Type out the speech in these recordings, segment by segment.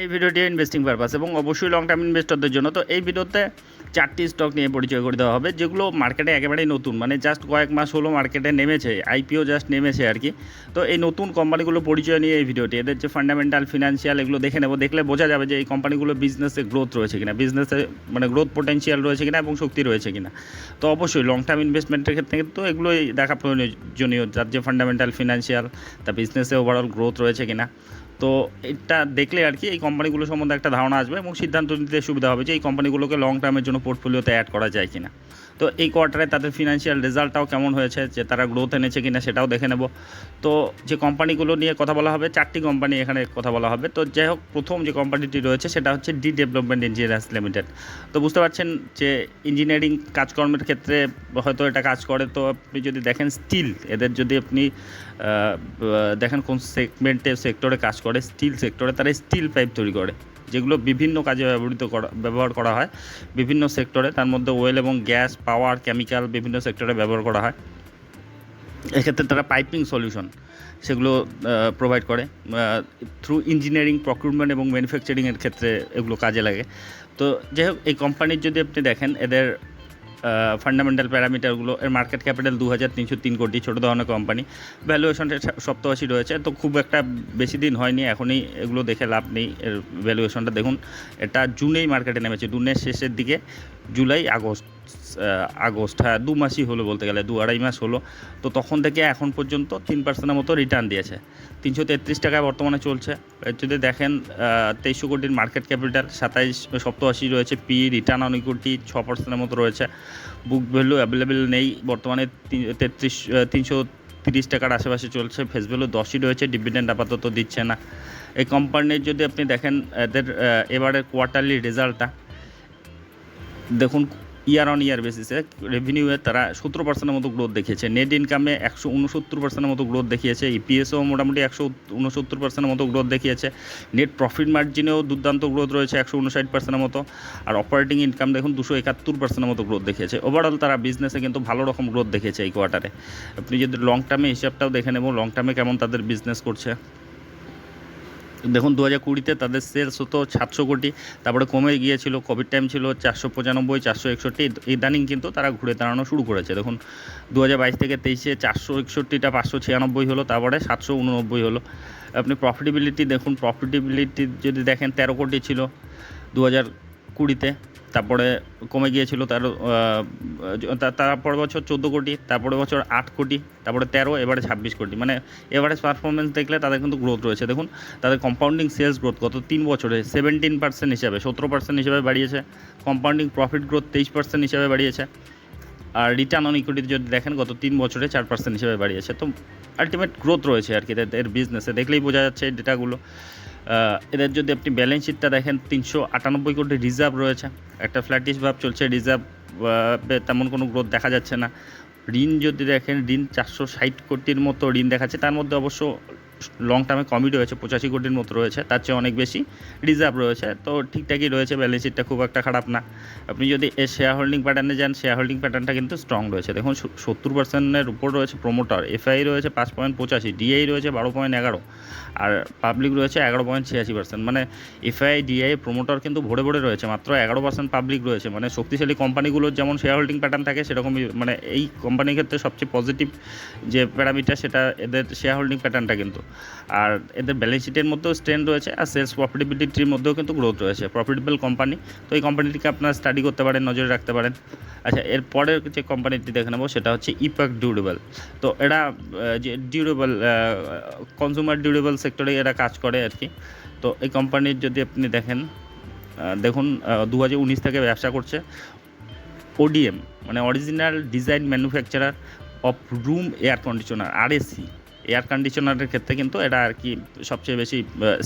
এই ভিডিওটি investing purpose এবং অবশ্যই লং টার্ম ইনভেস্টরদের জন্য। তো এই ভিডিওতে চারটি স্টক নিয়ে পরিচয় করে দেওয়া হবে, যেগুলো মার্কেটে একেবারেই নতুন মানে জাস্ট কয়েক মাস হলো মার্কেটে নেমেছে আইপিও জাস্ট নেমেছে আর কি। তো এই নতুন কোম্পানিগুলো পরিচয় নিয়ে এই ভিডিওটি, এদের যে ফান্ডামেন্টাল ফিনান্সিয়াল এগুলো দেখে নেব, দেখলে বোঝা যাবে যে এই কোম্পানিগুলো বিজনেসে গ্রোথ রয়েছে কিনা বিজনেসে মানে গ্রোথ পোটেন্সিয়াল রয়েছে কিনা এবং শক্তি রয়েছে কিনা। তো অবশ্যই লং টার্ম ইনভেস্টমেন্টের ক্ষেত্রে কিন্তু এগুলোই দেখা প্রয়োজনীয়, যার যে ফান্ডামেন্টাল ফিনান্সিয়াল তা বিজনেসে ওভারঅল গ্রোথ রয়েছে কিনা। তো এটা দেখলে আর কি এই কোম্পানিগুলো সম্বন্ধে একটা ধারণা আসবে এবং সিদ্ধান্ত নিতে সুবিধা হবে যে এই কোম্পানিগুলোকে লং টার্মের জন্য পোর্টফোলিওতে অ্যাড করা যায় কিনা। তো এই কোয়ার্টারে তাদের ফিনান্সিয়াল রেজাল্টটাও কেমন হয়েছে? যে তারা গ্রোথ এনেছে কিনা সেটাও দেখে নেব। তো যে কোম্পানিগুলো নিয়ে কথা বলা হবে, চারটি কোম্পানি এখানে কথা বলা হবে। তো যাই হোক, প্রথম যে কোম্পানিটি রয়েছে সেটা হচ্ছে ডি ডেভেলপমেন্ট ইঞ্জিনিয়ার্স লিমিটেড তো বুঝতে পারছেন যে ইঞ্জিনিয়ারিং কাজকর্মের ক্ষেত্রে হয়তো এটা কাজ করে। তো আপনি যদি দেখেন স্টিল এদের যদি আপনি দেখেন কোন সেগমেন্টে সেক্টরে কাজ করে স্টিল সেক্টরে তারা স্টিল পাইপ তৈরি করে। যেগুলো বিভিন্ন কাজে ব্যবহৃত করা, ব্যবহার করা হয়, বিভিন্ন সেক্টরে তার মধ্যে ওয়েল এবং গ্যাস পাওয়ার কেমিক্যাল বিভিন্ন সেক্টরে ব্যবহার করা হয়। এক্ষেত্রে তারা পাইপিং সলিউশন সেগুলো প্রোভাইড করে। থ্রু ইঞ্জিনিয়ারিং প্রক্রুটমেন্ট এবং ম্যানুফ্যাকচারিংয়ের ক্ষেত্রে এগুলো কাজে লাগে। তো যাই হোক, এই কোম্পানির যদি আপনি দেখেন, এদের ফান্ডামেন্টাল প্যারামিটারগুলো এর মার্কেট ক্যাপিটাল দু হাজার তিনশো তিন কোটি, ছোটো ধরনের কোম্পানি ভ্যালুয়েশনটা সপ্তাশি রয়েছে, তো খুব একটা বেশি দিন হয়নি, এখনই এগুলো দেখে লাভ নেই, এর ভ্যালুয়েশনটা দেখুন। এটা জুনেই মার্কেটে নেমেছে, জুনের শেষের দিকে। জুলাই আগস্ট আগস্ট হ্যাঁ দু মাসই হলো বলতে গেলে, দু আড়াই মাস হলো। তো তখন থেকে এখন পর্যন্ত তিন পার্সেন্টের মতো রিটার্ন দিয়েছে। তিনশো তেত্রিশ টাকায় বর্তমানে চলছে। যদি দেখেন তেইশশো কোটির মার্কেট ক্যাপিটাল সাতাইশ সপ্তাশি রয়েছে পি রিটার্ন অন ইকুইটি ছ পার্সেন্টের মতো রয়েছে। বুক ভ্যালু অ্যাভেলেবেল নেই। বর্তমানে তেত্রিশ তিনশো তিরিশ টাকার আশেপাশে চলছে। ফেস ভ্যালু দশই রয়েছে ডিভিডেন্ড আপাতত দিচ্ছে না। এই কোম্পানির যদি আপনি দেখেন, এদের এবারের কোয়ার্টারলি রেজাল্টটা দেখুন ইয়ার অন ইয়ার বেসিসে রেভিনিউয়ে তারা সতেরো পার্সেন্টের মতো গ্রোথ দেখিয়েছে। নেট ইনকামে একশো উনসত্তর পার্সেন্টের মতো গ্রোথ দেখিয়েছে। ইপিএসও মোটামুটি একশো উনসত্তর পার্সেন্টের মতো গ্রোথ দেখিয়েছে। নেট প্রফিট মার্জিনেও দুর্দান্ত গ্রোথ রয়েছে একশো উনষাট পার্সেন্টের মতো। আর অপারেটিং ইনকাম দেখুন, দুশো একাত্তর পার্সেন্টের মতো গ্রোথ দেখিয়েছে। ওভারঅল তারা বিজনেসে কিন্তু ভালো রকম গ্রোথ দেখিয়েছে এই কোয়ার্টারে আপনি যদি লং টার্মে হিসাবটাও দেখে নেব লং টার্মে কেমন তাদের বিজনেস করছে? দেখুন দু হাজার কুড়িতে তাদের সেলস হতো সাতশো কোটি। তারপরে কমে গিয়েছিল কোভিড টাইম ছিল চারশো পঁচানব্বই, চারশো একষট্টি। ইদানিং কিন্তু তারা ঘুরে দাঁড়ানো শুরু করেছে। দেখুন দু হাজার বাইশ থেকে তেইশে চারশো একষট্টিটা, পাঁচশো ছিয়ানব্বই হলো, তারপরে সাতশো উননব্বই হলো। আপনি প্রফিটেবিলিটি দেখুন প্রফিটেবিলিটি যদি দেখেন, তেরো কোটি ছিল দু হাজার কুড়িতে। তারপরে কমে গিয়েছিল তার তারপর বছর চোদ্দ কোটি, তারপরে বছর আট কোটি, তারপরে তেরো, এবারে ছাব্বিশ কোটি। মানে এভারেজ পারফরমেন্স দেখলে তাদের কিন্তু গ্রোথ রয়েছে। দেখুন, তাদের কম্পাউন্ডিং সেলস গ্রোথ গত তিন বছরে সেভেন্টিন পার্সেন্ট হিসাবে, সতেরো পার্সেন্ট হিসাবে বাড়িয়েছে। কম্পাউন্ডিং প্রফিট গ্রোথ তেইশ পার্সেন্ট হিসাবে বাড়িয়েছে। আর রিটার্ন অন ইকুইটি যদি দেখেন, গত তিন বছরে চার পার্সেন্ট হিসেবে বাড়িয়েছে। তো আলটিমেট গ্রোথ রয়েছে আর কি এর বিজনেসে দেখলেই বোঝা যাচ্ছে এই ডেটাগুলো এদের যদি আপনি ব্যালেন্স শিটটা দেখেন, তিনশো আটানব্বই কোটি রিজার্ভ রয়েছে। একটা ফ্ল্যাটিশ ভাব চলছে রিজার্ভ তেমন কোনো গ্রোথ দেখা যাচ্ছে না। ঋণ যদি দেখেন, ঋণ চারশো ষাট কোটির মতো ঋণ দেখাচ্ছে। তার মধ্যে অবশ্য লং টার্মে কমই রয়েছে পঁচাশি কোটির মতো রয়েছে, তার চেয়ে অনেক বেশি রিজার্ভ রয়েছে, তো ঠিকঠাকই রয়েছে ব্যালেন্স শিটটা খুব একটা খারাপ না। আপনি যদি এ শেয়ার হোল্ডিং প্যাটার্নে যান শেয়ার হোল্ডিং প্যাটার্নটা কিন্তু স্ট্রং রয়েছে। দেখুন সত্তর পার্সেন্টের উপর রয়েছে প্রোমোটার এফআই রয়েছে পাঁচ পয়েন্ট পঁচাশি ডিআই রয়েছে বারো পয়েন্ট এগারো, আর পাবলিক রয়েছে এগারো পয়েন্ট ছিয়াশি পার্সেন্ট মানে এফআই ডিআই প্রোমোটার কিন্তু ভরে ভরে রয়েছে, মাত্র এগারো পার্সেন্ট পাবলিক রয়েছে। মানে শক্তিশালী কোম্পানিগুলোর যেমন শেয়ার হোল্ডিং প্যাটার্ন থাকে, সেরকমই মানে এই কোম্পানির ক্ষেত্রে সবচেয়ে পজিটিভ যে প্যারামিটার সেটা এদের শেয়ার হোল্ডিং প্যাটার্নটা কিন্তু। আর এদের ব্যালেন্স শিটের মধ্যেও স্ট্রেন্থ রয়েছে আর সেলস প্রফিটেবিলিটির মধ্যেও কিন্তু গ্রোথ রয়েছে প্রফিটেবল কোম্পানি তো এই কোম্পানিটিকে আপনারা স্টাডি করতে পারেন, নজরে রাখতে পারেন। আচ্ছা এর পরের যে কোম্পানিটি দেখে নেব, সেটা হচ্ছে ইপাক ডিউরেবল তো এরা যে ডিউরেবল কনজিউমার ডিউরেবল সেক্টরে এরা কাজ করে আর কি। তো এই কোম্পানির যদি আপনি দেখেন দেখুন দু হাজার উনিশ থেকে ব্যবসা করছে ওডিএম মানে original design manufacturer of room air conditioner RAC air কন্ডিশনারের ক্ষেত্রে কিন্তু এটা আর কি সবচেয়ে বেশি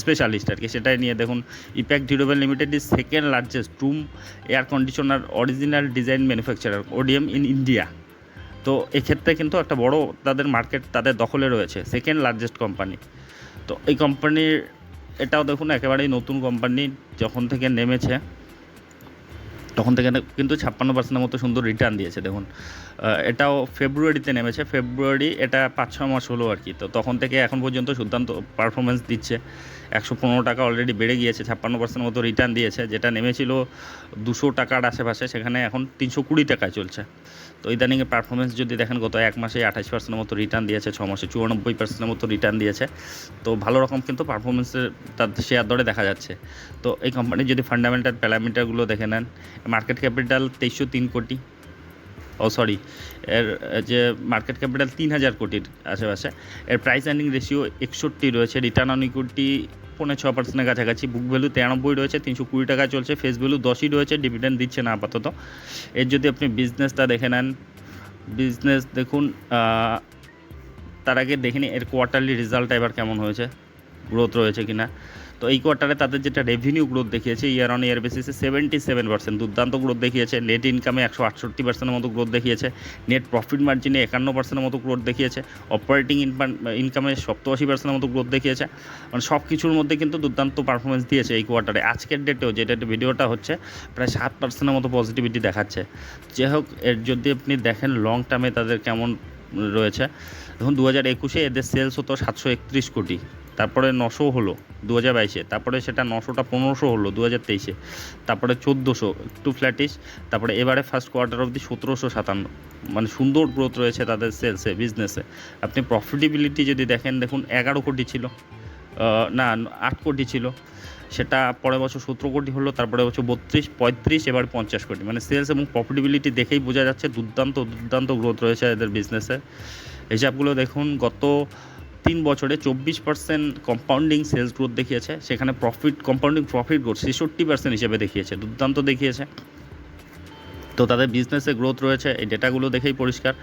স্পেশালিস্ট আর কি। সেটাই নিয়ে দেখুন EPACK durable limited is second largest room air conditioner original design manufacturer ODM in India তো এক্ষেত্রে কিন্তু একটা বড় তাদের মার্কেট তাদের দখলে রয়েছে সেকেন্ড লার্জেস্ট কোম্পানি তো এই কোম্পানির এটাও দেখুন, একেবারেই নতুন কোম্পানি যখন থেকে নেমেছে তখন থেকে কিন্তু ছাপ্পান্ন পার্সেন্টের মতো সুন্দর রিটার্ন দিয়েছে, দেখুন। এটাও ফেব্রুয়ারিতে নেমেছে। ফেব্রুয়ারি এটা পাঁচ ছ মাস হলো আর কি। তো তখন থেকে এখন পর্যন্ত দুর্দান্ত পারফরমেন্স দিচ্ছে। একশো পনেরো টাকা অলরেডি বেড়ে গিয়েছে, ছাপ্পান্ন পার্সেন্ট মতো রিটার্ন দিয়েছে। যেটা নেমেছিল দুশো টাকার আশেপাশে, সেখানে এখন তিনশো কুড়ি টাকায় চলছে। তো ইদানিংয়ের পারফরমেন্স যদি দেখেন, গত এক মাসে আঠাশ পার্সেন্টের মতো রিটার্ন দিয়েছে, ছ মাসে চুরানব্বই পার্সেন্টের মতো রিটার্ন দিয়েছে। তো ভালো রকম কিন্তু পারফরমেন্সের তার শেয়ার দরে দেখা যাচ্ছে। তো এই কোম্পানির যদি ফান্ডামেন্টাল প্যারামিটারগুলো দেখে নেন মার্কেট ক্যাপিটাল তেইশশো তিন কোটি ও সরি এর যে মার্কেট ক্যাপিটাল তিন হাজার কোটির আশেপাশে। এর প্রাইস আর্নিং রেশিও একষট্টি রয়েছে। রিটার্ন অন ইকুইটি পনেরো ছ পার্সেন্টের কাছাকাছি। বুক ভ্যালু তিরানব্বই রয়েছে, তিনশো কুড়ি টাকা চলছে। ফেস ভ্যালু দশই রয়েছে ডিভিডেন্ড দিচ্ছে না আপাতত। এর যদি আপনি বিজনেসটা দেখে নেন বিজনেস দেখুন তার আগে দেখিনি এর কোয়ার্টারলি রেজাল্টটা এবার কেমন হয়েছে? গ্রোথ রয়েছে কিনা? তো এই কোয়ার্টারে তাদের যেটা রেভিনিউ গ্রোথ দেখিয়েছে ইয়ার অন ইয়ার বেসিসে সেভেন্টি সেভেন পার্সেন্ট দুর্দান্ত গ্রোথ দেখিয়েছে নেট ইনকামে একশো আটষট্টি পার্সেন্টের মতো গ্রোথ দেখিয়েছে নেট প্রফিট মার্জিনে একান্ন পার্সেন্টের মতো গ্রোথ দেখিয়েছে অপারেটিং ইনকামে সপ্তআশি পার্সেন্টের মতো গ্রোথ দেখিয়েছে। মানে সব কিছুর মধ্যে কিন্তু দুর্দান্ত পারফরমেন্স দিয়েছে এই কোয়ার্টারে আজকের ডেটেও যেটা ভিডিওটা হচ্ছে, প্রায় সাত পার্সেন্টের মতো পজিটিভিটি দেখাচ্ছে। যাই হোক, এর যদি আপনি দেখেন লং টার্মে তাদের কেমন রয়েছে, দেখুন দু হাজার একুশে এদের সেলস হতো সাতশো একত্রিশ কোটি। তারপরে নশো হলো দু হাজার বাইশে, তারপরে সেটা নশোটা পনেরোশো হলো দু হাজার তেইশে, তারপরে চোদ্দোশো, একটু ফ্ল্যাটিশ তারপরে এবারে ফার্স্ট কোয়ার্টার অবধি সতেরোশো সাতান্ন। মানে সুন্দর গ্রোথ রয়েছে তাদের সেলসে বিজনেসে আপনি প্রফিটেবিলিটি যদি দেখেন, দেখুন এগারো কোটি ছিল না, আট কোটি ছিল। সেটা পরের বছর সতেরো কোটি হলো তারপরে বছর বত্রিশ, পঁয়ত্রিশ, এবার পঞ্চাশ কোটি। মানে সেলস এবং প্রফিটেবিলিটি দেখেই বোঝা যাচ্ছে দুর্দান্ত দুর্দান্ত গ্রোথ রয়েছে এদের বিজনেসে হিসাবগুলো দেখুন, গত তিন বছরে চব্বিশ পার্সেন্ট কম্পাউন্ডিং সেলস গ্রোথ দেখিয়েছে। সেখানে প্রফিট কম্পাউন্ডিং প্রফিট গ্রোথ ছেষট্টি পার্সেন্ট হিসেবে দেখিয়েছে, দুর্দান্ত দেখিয়েছে। তো তাদের বিজনেসে গ্রোথ রয়েছে, এই ডেটাগুলো দেখেই পরিষ্কার।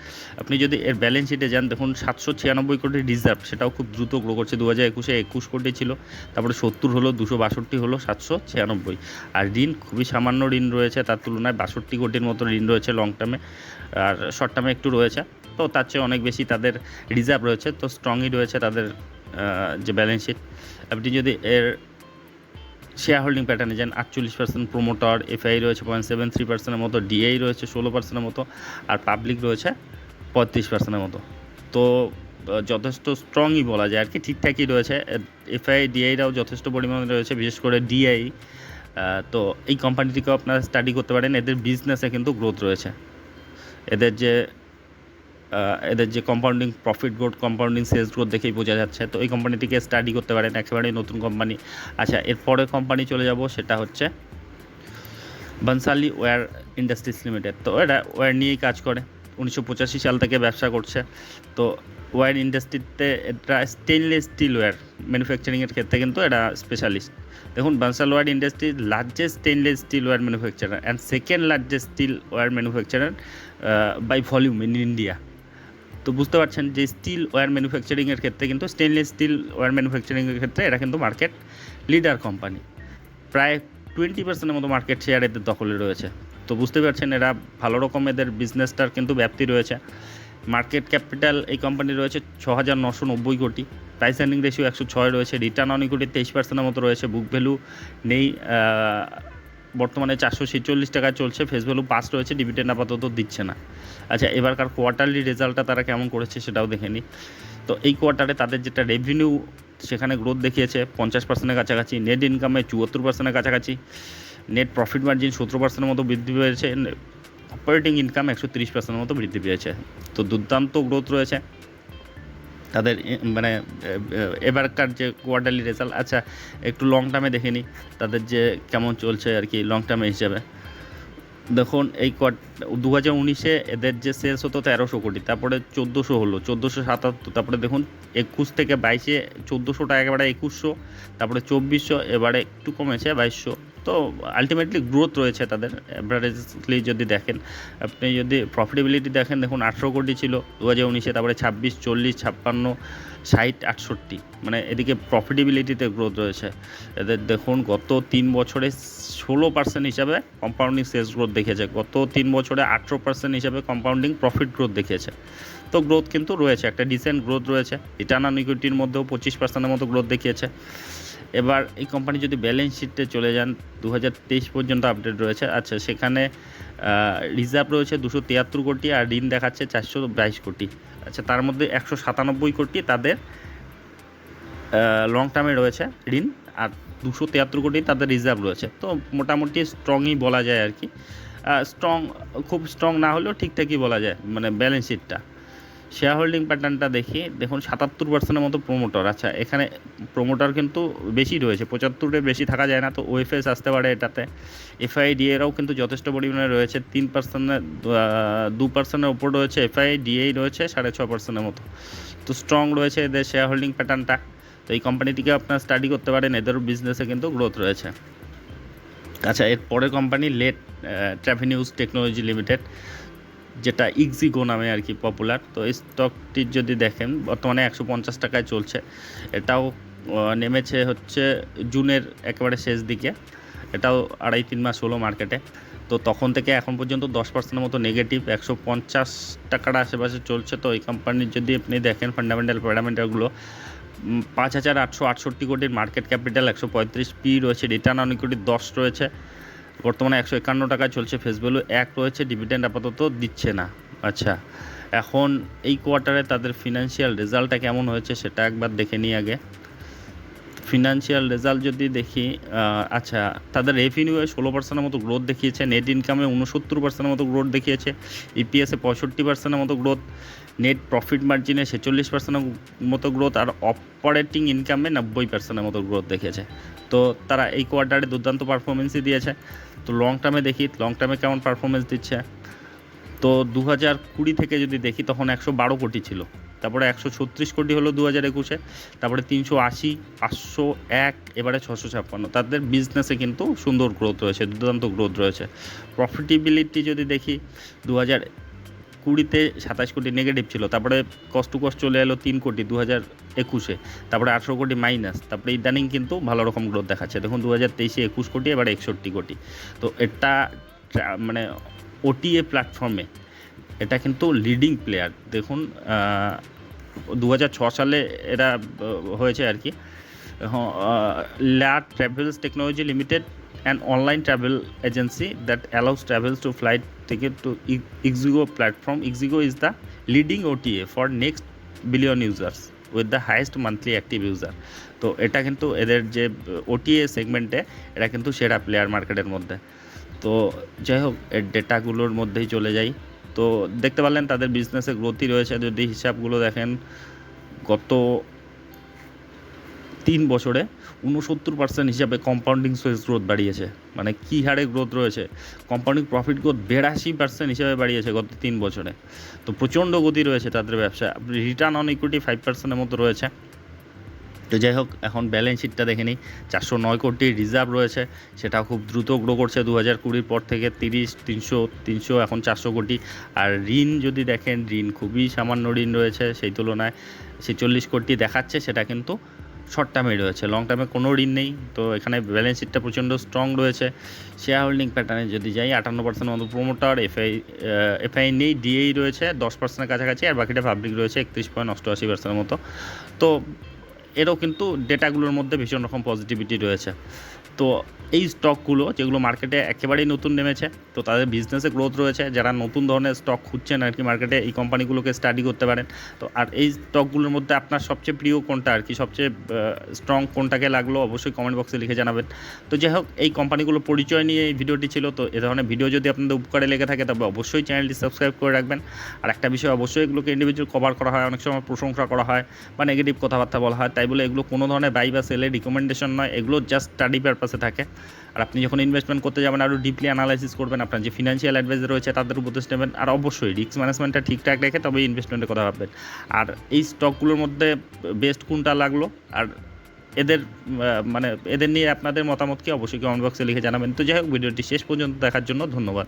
আপনি যদি এর ব্যালেন্স শিটে যান, দেখুন সাতশো ছিয়ানব্বই কোটি রিজার্ভ সেটাও খুব দ্রুত গ্রো করছে দু হাজার একুশে একুশ কোটি ছিল, তারপরে সত্তর হলো, দুশো বাষট্টি হলো, সাতশো ছিয়ানব্বই। আর ঋণ, খুবই সামান্য ঋণ রয়েছে, তার তুলনায় বাষট্টি কোটির মতো ঋণ রয়েছে লং টার্মে আর শর্ট টার্মে একটু রয়েছে। তো তার চেয়ে অনেক বেশি তাদের রিজার্ভ রয়েছে। তো স্ট্রংই রয়েছে তাদের যে ব্যালেন্স শিট আপনি যদি এর শেয়ার হোল্ডিং প্যাটার্নে যান, আটচল্লিশ পার্সেন্ট প্রোমোটার এফআই রয়েছে পয়েন্ট সেভেন থ্রি পার্সেন্টের মতো ডিআই রয়েছে ষোলো পার্সেন্টের মতো, আর পাবলিক রয়েছে পঁয়ত্রিশ পার্সেন্টের মতো। তো যথেষ্ট স্ট্রংই বলা যায় আর কি ঠিকঠাকই রয়েছে। এফআই ডিআইরাও যথেষ্ট পরিমাণে রয়েছে, বিশেষ করে ডিআই তো এই কোম্পানিটিকেও আপনারা স্টাডি করতে পারেন। এদের বিজনেসে কিন্তু গ্রোথ রয়েছে। এদের যে এদের যে compounding profit growth compounding sales growth দেখেই বোঝা যাচ্ছে। তো এই কোম্পানিটিকে স্টাডি করতে পারেন একেবারেই নতুন কোম্পানি আচ্ছা এরপরে কোম্পানি চলে যাব, সেটা হচ্ছে বনসালি ওয়্যার ইন্ডাস্ট্রিজ লিমিটেড। তো এটা ওয়্যার নিয়েই কাজ করে। উনিশশো পঁচাশি সাল থেকে ব্যবসা করছে। তো ওয়্যার ইন্ডাস্ট্রিতে এটা স্টেনলেস স্টিল ওয়্যার ম্যানুফ্যাকচারিংয়ের ক্ষেত্রে কিন্তু এটা স্পেশালিস্ট দেখুন, Bansal wire industry largest stainless steel wire manufacturer and second largest steel wire manufacturer by volume in India তো বুঝতে পারছেন যে স্টিল ওয়্যার ম্যানুফ্যাকচারিংয়ের ক্ষেত্রে কিন্তু স্টেনলেস স্টিল ওয়্যার ম্যানুফ্যাকচারিংয়ের ক্ষেত্রে এরা কিন্তু মার্কেট লিডার কোম্পানি প্রায় টোয়েন্টি পার্সেন্টের মতো মার্কেট শেয়ার এদের দখলে রয়েছে। তো বুঝতে পারছেন এরা ভালো রকম এদের বিজনেসটার কিন্তু ব্যাপ্তি রয়েছে। মার্কেট ক্যাপিটাল এই কোম্পানি রয়েছে ছ হাজার নশো নব্বই কোটি। প্রাইস আর্নিং রেশিও একশো ছয় রয়েছে। রিটার্ন অন ইকুইটি তেইশ পার্সেন্টের মতো রয়েছে। বুক ভ্যালু নেই বর্তমানে চারশো ছেচল্লিশ টাকায় চলছে ফেস ভ্যালু পাস রয়েছে ডিভিডেন্ড আপাতত দিচ্ছে না। আচ্ছা এবারকার কোয়ার্টারলি রেজাল্টটা তারা কেমন করেছে সেটাও দেখে নিই তো এই কোয়ার্টারে তাদের যেটা রেভিনিউ সেখানে গ্রোথ দেখিয়েছে, পঞ্চাশ পার্সেন্টের কাছাকাছি নেট ইনকামে চুয়াত্তর পার্সেন্টের কাছাকাছি নেট প্রফিট মার্জিন সতেরো পার্সেন্টের মতো বৃদ্ধি পেয়েছে অপারেটিং ইনকাম একশো তিরিশ পার্সেন্টের মতো বৃদ্ধি পেয়েছে। তো দুর্দান্ত গ্রোথ রয়েছে। তাদের মানে এবারকার যে কোয়ার্টারলি রেজাল্ট আচ্ছা একটু লং টার্মে দেখে নিই তাদের যে কেমন চলছে আর কি লং টার্মে হিসাবে। দেখুন, এই দু হাজার উনিশে এদের যে সেলস হতো তেরোশো কোটি, তারপরে চোদ্দোশো হলো, চোদ্দোশো সাতাত্তর, তারপরে দেখুন, একুশ থেকে বাইশে চোদ্দোশোটা একেবারে একুশশো, তারপরে চব্বিশশো, এবারে একটু কমেছে বাইশশো। তো আলটিমেটলি গ্রোথ রয়েছে তাদের। অ্যাভারেজলি যদি দেখেন, আপনি যদি প্রফিটেবিলিটি দেখেন, দেখুন আঠেরো কোটি ছিল দু হাজার উনিশে, তারপরে ছাব্বিশ, চল্লিশ, ছাপ্পান্ন, ষাট, আটষট্টি। মানে এদিকে প্রফিটেবিলিটিতে গ্রোথ রয়েছে। এদের দেখুন, গত তিন বছরে ষোলো পার্সেন্ট হিসাবে কম্পাউন্ডিং সেলস গ্রোথ দেখিয়েছে। গত তিন বছরে আঠেরো পার্সেন্ট হিসাবে কম্পাউন্ডিং প্রফিট গ্রোথ দেখিয়েছে। তো গ্রোথ কিন্তু রয়েছে, একটা ডিসেন্ট গ্রোথ রয়েছে। রিটার্ন অন ইকুইটির মধ্যেও পঁচিশ পার্সেন্টের মতো গ্রোথ দেখিয়েছে। এবার এই কোম্পানি যদি ব্যালেন্স শিটে চলে যান দু হাজার তেইশ পর্যন্ত আপডেট রয়েছে। আচ্ছা সেখানে রিজার্ভ রয়েছে দুশো তিয়াত্তর কোটি আর ঋণ দেখাচ্ছে চারশো বাইশ কোটি। আচ্ছা তার মধ্যে একশো সাতানব্বই কোটি তাদের লং টার্মে রয়েছে ঋণ আর দুশো তিয়াত্তর কোটি তাদের রিজার্ভ রয়েছে। তো মোটামুটি স্ট্রংই বলা যায় আর কি। স্ট্রং খুব স্ট্রং না হলেও ঠিকঠাকই বলা যায় মানে ব্যালেন্স শিটটা শেয়ার হোল্ডিং প্যাটার্নটা দেখি, দেখুন সাতাত্তর পার্সেন্টের মতো প্রোমোটার আচ্ছা এখানে প্রোমোটার কিন্তু বেশি রয়েছে পঁচাত্তরে বেশি থাকা যায় না, তো ওএফএস আসতে পারে এটাতে। এফআইডি এরাও কিন্তু যথেষ্ট পরিমাণে রয়েছে, তিন পার্সেন্টের দু পার্সেন্টের ওপর রয়েছে এফআইডিএই রয়েছে, সাড়ে ছ পার্সেন্টের মতো। তো স্ট্রং রয়েছে এদের শেয়ার হোল্ডিং প্যাটার্নটা তো এই কোম্পানিটিকে আপনার স্টাডি করতে পারেন এদেরও বিজনেসে কিন্তু গ্রোথ রয়েছে। আচ্ছা এর পরের company Le Travenues technology limited যেটা ইক্সিগো নামে আর কি পপুলার তো এই স্টকটির যদি দেখেন, বর্তমানে একশো পঞ্চাশ টাকায় চলছে। এটাও নেমেছে হচ্ছে জুনের একেবারে শেষ দিকে। এটাও আড়াই তিন মাস হলো মার্কেটে তো তখন থেকে এখন পর্যন্ত দশ পার্সেন্টের মতো নেগেটিভ একশো পঞ্চাশ টাকার আশেপাশে চলছে। তো এই কোম্পানির যদি আপনি দেখেন ফান্ডামেন্টাল প্যারামিটারগুলো পাঁচ হাজার আটশো আটষট্টি কোটির মার্কেট ক্যাপিটাল একশো পঁয়ত্রিশ পি রয়েছে রিটার্ন অন ইকুইটি দশ রয়েছে। বর্তমানে একশো একান্ন টাকায় চলছে ফেস ভ্যালু এক রয়েছে ডিভিডেন্ড আপাতত দিচ্ছে না। আচ্ছা এখন এই কোয়ার্টারে তাদের ফিনান্সিয়াল রেজাল্টটা কেমন হয়েছে সেটা একবার দেখে নিই আগে। ফিনান্সিয়াল রেজাল্ট যদি দেখি আচ্ছা তাদের রেভিনিউয়ে ষোলো পার্সেন্টের মতো গ্রোথ দেখিয়েছে নেট ইনকামে উনসত্তর পার্সেন্টের মতো গ্রোথ দেখিয়েছে ইপিএসে পঁয়ষট্টি পার্সেন্টের মতো গ্রোথ নেট প্রফিট মার্জিনে ছেচল্লিশ পার্সেন্টের মতো গ্রোথ আর অপারেটিং ইনকামে নব্বই পার্সেন্টের মতো গ্রোথ দেখিয়েছে। তো তারা এই কোয়ার্টারে দুর্দান্ত পারফরমেন্সই দিয়েছে। তো লং টার্মে দেখি লং টার্মে কেমন পারফরমেন্স দিচ্ছে? তো দু হাজার কুড়ি থেকে যদি দেখি, তখন একশো বারো কোটি ছিল। তারপরে একশো ছত্রিশ কোটি হলো দু হাজার একুশে, তারপরে তিনশো আশি, পাঁচশো এক, এবারে ছশো ছাপ্পান্ন। তাদের বিজনেসে কিন্তু সুন্দর গ্রোথ রয়েছে, দুর্দান্ত গ্রোথ রয়েছে। প্রফিটেবিলিটি যদি দেখি দু হাজার কুড়িতে সাতাশ কোটি নেগেটিভ ছিল, তারপরে কষ্ট কষ্ট চলে এলো তিন কোটি দু হাজার একুশে, তারপরে আঠেরো কোটি মাইনাস তারপরে ইদানিং কিন্তু ভালো রকম গ্রোথ দেখাচ্ছে। দেখুন দু হাজার তেইশে একুশ কোটি, এবারে একষট্টি কোটি। তো এটা মানে ওটিএ প্ল্যাটফর্মে এটা কিন্তু লিডিং প্লেয়ার দেখুন দু সালে এরা হয়েছে আর কি। Le travels technology limited and online travel agency that allows travels to flight ticket to ixigo platform ixigo is the leading OTA for next billion users with the highest monthly active user তো এটা কিন্তু এদের যে OTA সেগমেন্টে এটা কিন্তু সেরা player মার্কেটের মধ্যে। তো যাই হোক, এর ডেটাগুলোর মধ্যেই চলে যাই। তো দেখতে পারলেন তাদের বিজনেসে গ্রোথই রয়েছে। যদি হিসাবগুলো দেখেন, গত তিন বছরে উনসত্তর পার্সেন্ট হিসাবে কম্পাউন্ডিং সেলস গ্রোথ বাড়িয়েছে। মানে কী হারে গ্রোথ রয়েছে? কম্পাউন্ডিং প্রফিট গ্রোথ বিরাশি পার্সেন্ট হিসাবে বাড়িয়েছে গত তিন বছরে। তো প্রচণ্ড গতি রয়েছে তাদের ব্যবসা। রিটার্ন অন ইকুইটি ফাইভ পার্সেন্টের মতো রয়েছে। তো যাই হোক, এখন ব্যালেন্স শিটটা দেখে নিই। চারশো নয় কোটি রিজার্ভ রয়েছে সেটা খুব দ্রুত গ্রো করছে। দু হাজার কুড়ির পর থেকে তিরিশ, তিনশো তিনশো, এখন চারশো কোটি। আর ঋণ যদি দেখেন, ঋণ খুবই সামান্য ঋণ রয়েছে, সেই তুলনায় ছেচল্লিশ কোটি দেখাচ্ছে, সেটা কিন্তু শর্ট টার্মে রয়েছে। লং টার্মে কোনো ঋণ নেই। তো এখানে ব্যালেন্স শিটটা প্রচণ্ড স্ট্রং রয়েছে। শেয়ার হোল্ডিং প্যাটার্নে যদি যাই, আটান্ন পার্সেন্ট মতো প্রোমোটার এফআই এফআই নেই ডিএই রয়েছে, দশ পার্সেন্টের কাছাকাছি, আর বাকিটা পাবলিক রয়েছে, একত্রিশ পয়েন্ট অষ্টআশি পার্সেন্টের মতো। তো এরও কিন্তু ডেটাগুলোর মধ্যে ভীষণ রকম পজিটিভিটি রয়েছে। তো এই স্টকগুলো যেগুলো মার্কেটে একেবারেই নতুন নেমেছে, তো তাদের বিজনেসে গ্রোথ রয়েছে। যারা নতুন ধরনের স্টক খুঁজছেন আর কি মার্কেটে এই কোম্পানিগুলোকে স্টাডি করতে পারেন। তো আর এই স্টকগুলোর মধ্যে আপনার সবচেয়ে প্রিয় কোনটা আর কি? সবচেয়ে স্ট্রং কোনটাকে লাগল? অবশ্যই কমেন্ট বক্সে লিখে জানাবেন। তো যাই হোক, এই কোম্পানিগুলোর পরিচয় নিয়ে এই ভিডিওটি ছিল। তো এ ধরনের ভিডিও যদি আপনাদের উপকারে লেগে থাকে, তবে অবশ্যই চ্যানেলটি সাবস্ক্রাইব করে রাখবেন। আর একটা বিষয় অবশ্যই এগুলোকে ইন্ডিভিজুয়াল কভার করা হয়। অনেক সময় প্রশংসা করা হয় বা নেগেটিভ কথাবার্তা বলা হয়। তাই বলে এগুলো কোনো ধরনের বাই বা সেলের রিকমেন্ডেশন নয়। এগুলো জাস্ট স্টাডি পারপাসে থাকে। আর আপনি যখন ইনভেস্টমেন্ট করতে যাবেন আরও ডিপলি অ্যানালাইসিস করবেন, আপনার যে ফিনান্সিয়াল অ্যাডভাইজার রয়েছে, তাদের উপদেশ নেবেন। আর অবশ্যই রিস্ক ম্যানেজমেন্টটা ঠিকঠাক রেখে তবে ইনভেস্টমেন্টের কথা ভাববেন। আর এই স্টকগুলোর মধ্যে বেস্ট কোনটা লাগল? আর এদের মানে এদের নিয়ে আপনাদের মতামতকে অবশ্যই কমেন্ট বক্সে লিখে জানাবেন। তো যাই হোক, ভিডিওটি শেষ পর্যন্ত দেখার জন্য ধন্যবাদ।